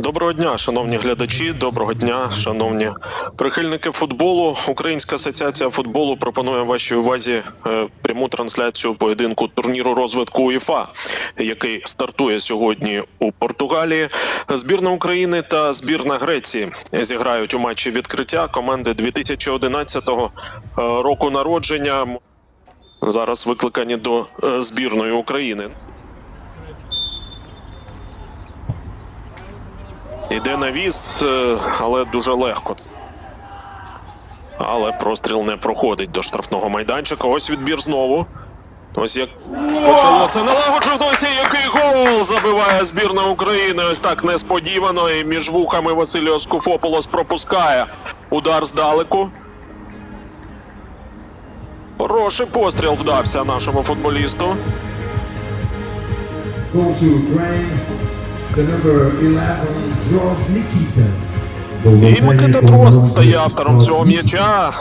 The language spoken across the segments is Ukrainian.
Доброго дня, шановні глядачі. Доброго дня, шановні прихильники футболу. Українська асоціація футболу пропонує вашій увазі е, пряму трансляцію поєдинку турніру розвитку УЄФА, який стартує сьогодні у Португалії. Збірна України та збірна Греції зіграють у матчі відкриття команди 2011 е, року народження. Зараз викликані до е, збірної України. Іде навіс, е, але дуже легко. Але простріл не проходить до штрафного майданчика. Ось відбір знову. Ось як почало це налагоджувалося, який гол забиває збірна України. Ось так несподівано. І між вухами Василіос Куфополос пропускає удар здалеку. Хороший постріл вдався нашому футболісту. І Микита Дрозд стає автором цього м'яча.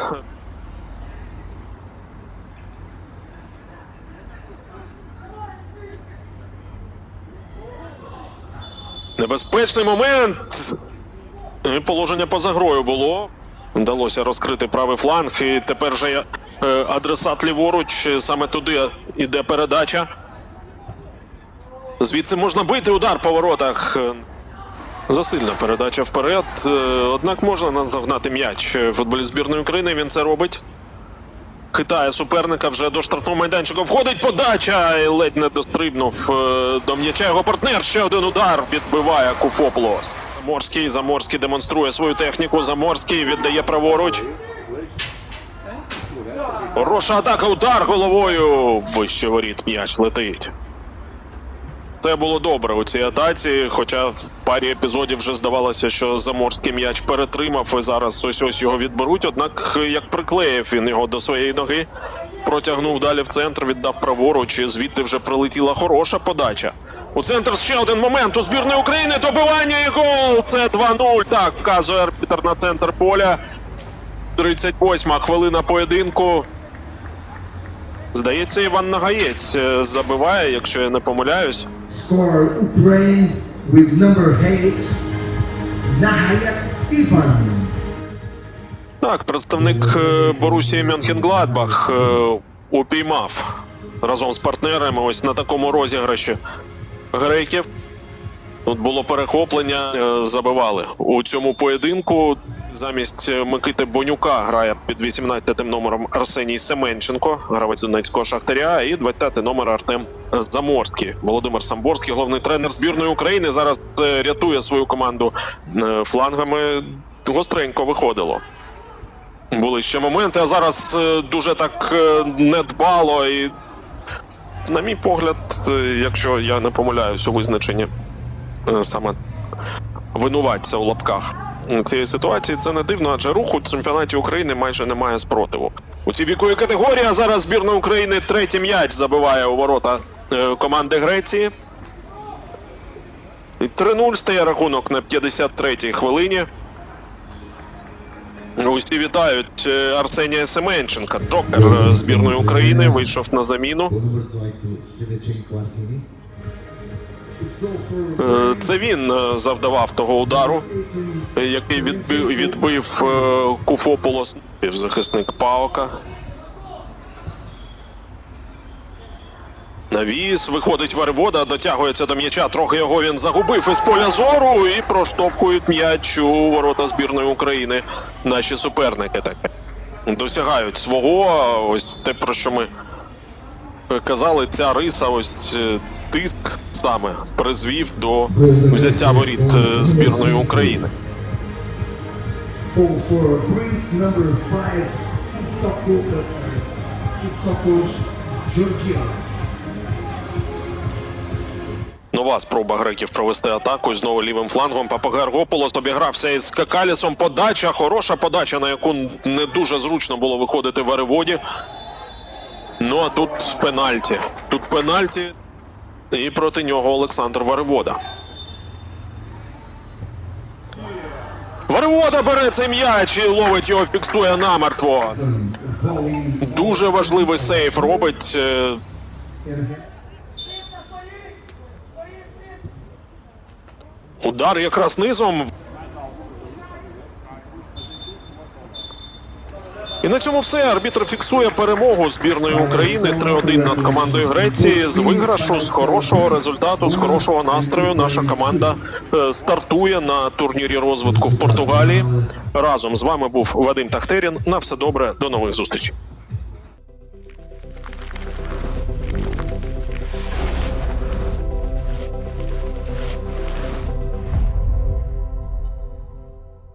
Небезпечний момент. І Положення поза грою було. Вдалося розкрити правий фланг. І тепер же е, адресат ліворуч. Саме туди іде передача. Звідси можна бити удар по воротах. Засильна передача вперед. Е, Однак можна наздогнати м'яч. Футболіст збірної України він це робить. Хитає суперника вже до штрафного майданчика. Входить подача і ледь не дострибнув е, до м'яча. Його партнер. Ще один удар відбиває Куфоплос. Заморський. Заморський демонструє свою техніку. Заморський віддає праворуч. Хороша атака. Удар головою. Вище воріт м'яч летить. Це було добре у цій атаці, хоча в парі епізодів вже здавалося, що заморський м'яч перетримав і зараз ось ось його відберуть. Однак, як приклеїв він його до своєї ноги, протягнув далі в центр, віддав праворуч, і звідти вже прилетіла хороша подача. У центр ще один момент у збірної України. Добивання і гол. Це 2-0. Так вказує арбітр на центр поля. 38-ма хвилина поєдинку. Здається, Іван Нагаєць е, забиває, якщо я не помиляюсь. Score Ukraine with number 8, Nahayat Ivan. Так, представник е, Борусії Мюнхенгладбах е, упіймав разом з партнерами ось на такому розіграші греків. Тут було перехоплення, забивали у цьому поєдинку. Замість е, Микити Бонюка грає під 18 номером Арсеній Семенченко, гравець Донецького шахтаря, і 20 номер Артем Заморський. Володимир Самборський, головний тренер збірної України, зараз е, рятує свою команду е, флангами. Гостренько виходило. Були ще моменти, а зараз дуже так недбало і, на мій погляд, якщо я не помиляюсь у визначенні саме винуватця у лапках цієї ситуації, це не дивно, адже руху в чемпіонаті України майже немає спротиву. У цій віковій категорії зараз збірна України третій м'яч забиває у ворота е, команди Греції. І 3-0 стає рахунок на 53-й хвилині. Усі вітають е, Арсенія Семенченка. Джокер е, збірної України вийшов на заміну. Це він е, завдавав того удару, 18, е, який відбив, відбив е, Куфополос, захисник Паока. Навіс виходить Варевода, дотягується до м'яча. Трохи його він загубив із поля зору і проштовхують м'яч у ворота збірної України. Наші суперники таке досягають свого. Ось те, про що ми казали, ця риса, ось е, тиск саме призвів до взяття воріт е, збірної України. goal for Greece, number 5, Itsokos Itsokos Georgios. Нова спроба греків провести атаку. Знову лівим флангом Папагергополос обігрався із Какалісом. Подача, хороша подача, на яку не дуже зручно було виходити в Ереводі. Ну а тут пенальті. Тут пенальті. І проти нього Олександр Варевода. Варевода бере цей м'яч і ловить його, фіксує намертво. Дуже важливий сейф робить. е, Удар якраз низом. І на цьому все. Арбітр фіксує перемогу збірної України 3-1 над командою Греції. З виграшу, з хорошого результату, з хорошого настрою. Наша команда е, стартує на турнірі розвитку в Португалії. Разом з вами був Вадим Тахтерін. На все добре, до нових зустрічей.